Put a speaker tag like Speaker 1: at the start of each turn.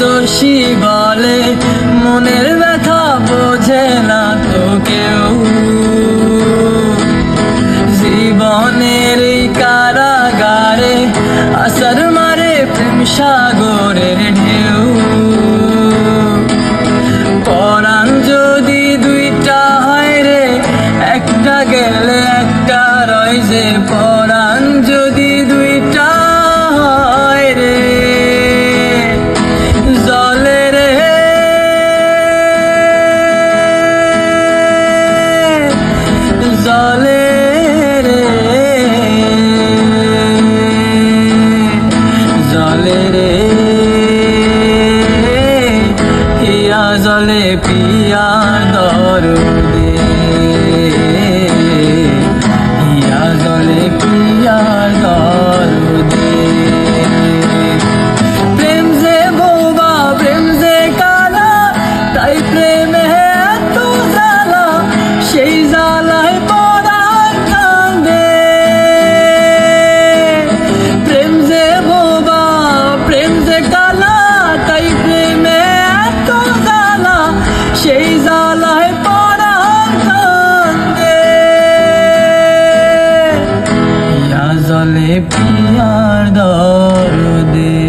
Speaker 1: দোষী বলে, মনের ব্যথা বোঝে না তো কেউ। জীবনের কারাগারে আসার মারে প্রেম সাগরের ঢেউ। পরাণ যদি দুইটা হয় রে, একটা গেলে একটা রয় যে পরাণ যদি জলে পিয়া দরদে দরদে।